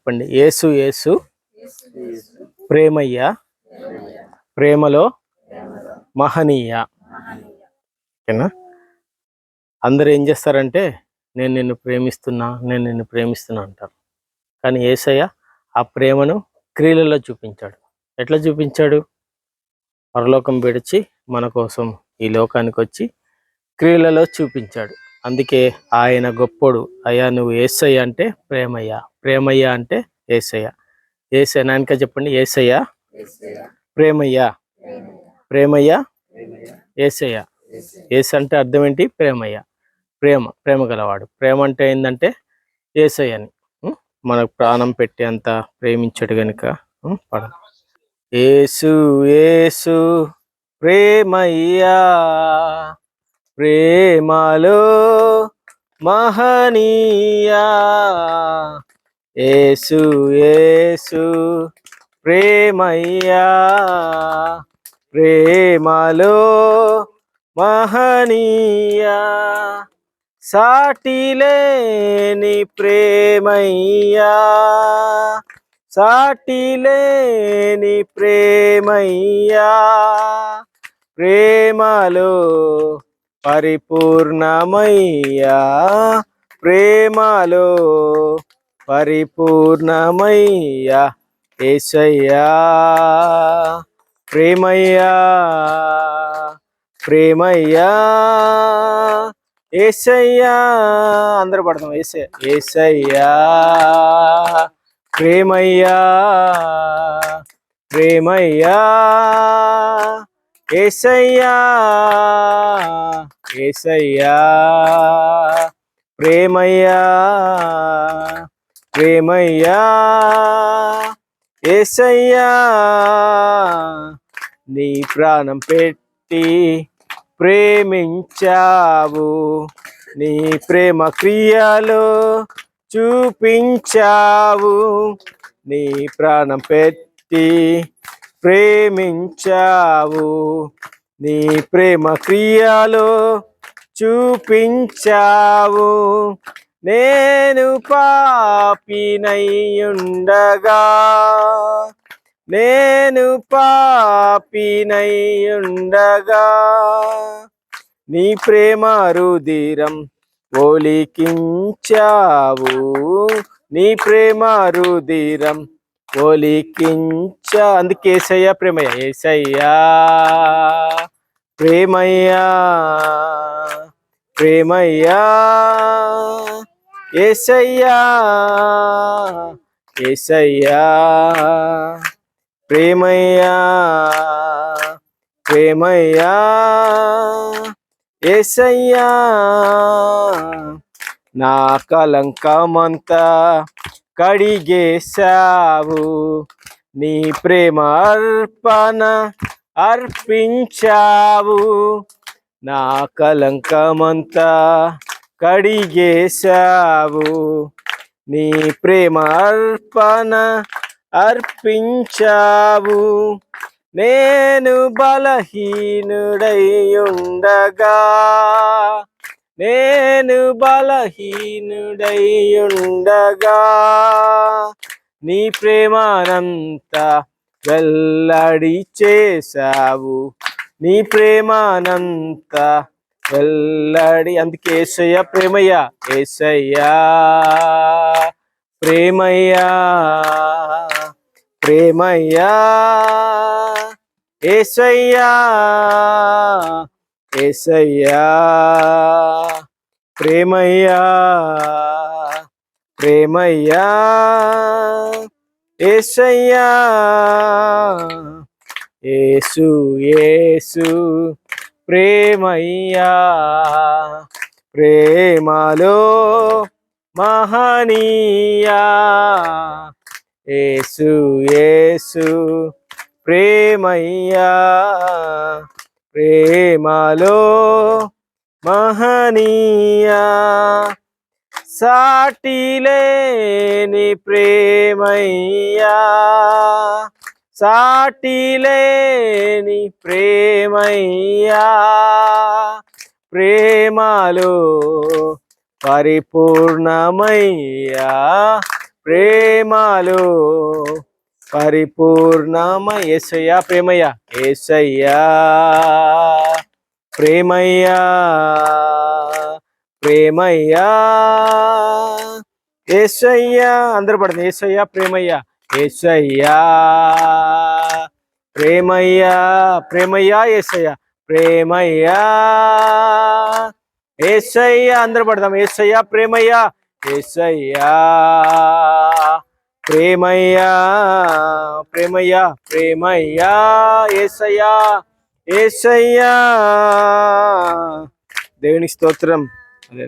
చెప్పండి. యేసు యేసు. ప్రేమయ్య. ప్రేమలో మహనీయ. ఓకేనా? అందరు ఏం చేస్తారంటే నేను నిన్ను ప్రేమిస్తున్నా నేను నిన్ను ప్రేమిస్తున్నా అంటారు. కానీ ఏసయ్య ఆ ప్రేమను క్రియలలో చూపించాడు. ఎట్లా చూపించాడు? పరలోకం విడిచి మన కోసం ఈ లోకానికి వచ్చి క్రియలలో చూపించాడు. అందుకే ఆయన గొప్పోడు. అయ్యా నువ్వు ఏసయ్య అంటే ప్రేమయ్య. ప్రేమయ్య అంటే ఏసయ్య. ఏసయ్య నాయనక చెప్పండి. ఏసయ్య. ప్రేమయ్య. ప్రేమయ్య. ఏసయ్య. ఏసు అంటే అర్థం ఏంటి? ప్రేమయ్య. ప్రేమ. ప్రేమ గలవాడు. ప్రేమ అంటే ఏంటంటే ఏసయ్య అని? మనకు ప్రాణం పెట్టి అంత ప్రేమించడు గనుక? పడ ఏసు ఏసు ప్రేమయ్యా. ప్రేమలో మహనీయా. ఏసు ఏసు ప్రేమయ్యా. ప్రేమలో మహనీయా. సాటిలేని ప్రేమయ్యా. సాటిలేని ప్రేమయ్యా. ప్రేమలో పరిపూర్ణమయ్యా ప్రేమలో పరిపూర్ణమయ్యా ఏసయ్యా. ప్రేమయ్యా ప్రేమయ్యా ఏసయ్యా. అందరూ పడతాం ఏసయ్య ఏసయ్యా. ప్రేమయ్యా ప్రేమయ్యా. ఏసయ్యా ఏసయ్యా ప్రేమయ్యా ప్రేమయ్యా ఏసయ్యా నీ ప్రాణం పెట్టి ప్రేమించావు నీ ప్రేమ క్రియలో చూపించావు నీ ప్రాణం పెట్టి ప్రేమించావు. నీ ప్రేమ క్రియలో చూపించావు. నేను పాపినయ్యుండగా. నేను పాపినయ్యుండగా. నీ ప్రేమ రుధిరం ఒలికించావు. నీ ప్రేమ రుధిరం ఒలికించా. అందుకే ఏసయ్య ప్రేమయ్య ఏసయ్యా. ప్రేమయ్యా. ప్రేమయ్యా. ఏసయ్యా. ఏసయ్యా. ప్రేమయ్యా. ప్రేమయ్యా. ఏసయ్యా. నా కలంకమంతా కడిగేశావు నీ ప్రేమ అర్పణ అర్పించావు. నా కలంకమంతా కడిగేశావు నీ ప్రేమ అర్పణ అర్పించావు. నేను బలహీనుడై ఉండగా నేను బలహీనుడై నీ ప్రేమానంతా వెల్లడి చేశావు. నీ ప్రేమానంతా వెల్లడి అందుకే ఏసయ్య ప్రేమయ్య ఏసయ్యా ప్రేమయ్యా ప్రేమయ్యా ఏసయ్యా. ఏసయ్యా ప్రేమయ్యా ప్రేమయ్యా ఏసయ్యా ఏసు ఏసు ప్రేమయ్యా ప్రేమలో మహనీయా ఏసు ఏసు ప్రేమయ్యా ప్రేమలో మహనీయా సాటిలేని ప్రేమయ్యా సాటిలేని ప్రేమయ్యా ప్రేమలో పరిపూర్ణమయ్యా ప్రేమలో పరిపూర్ణమ ఏసయ్యా ప్రేమయ్య. ఏసయ్యా ప్రేమయ్యా ప్రేమయ్యా. ఏసయ్యా అందరు పడుతుంది ఏసయ్యా ప్రేమయ్యా. ఏసయ్యా ప్రేమయ్యా ప్రేమయ్యా ఏసయ్యా. ప్రేమయ్యా ఏసయ్యా అందరు పడదాం. ఏసయ్యా ప్రేమయ్యా. ఏసయ్యా ప్రేమయ్యా ప్రేమయ్యా ప్రేమయ్యా ఏసయ్యా ఏసయ్యా. దేవునికి స్తోత్రం. అదే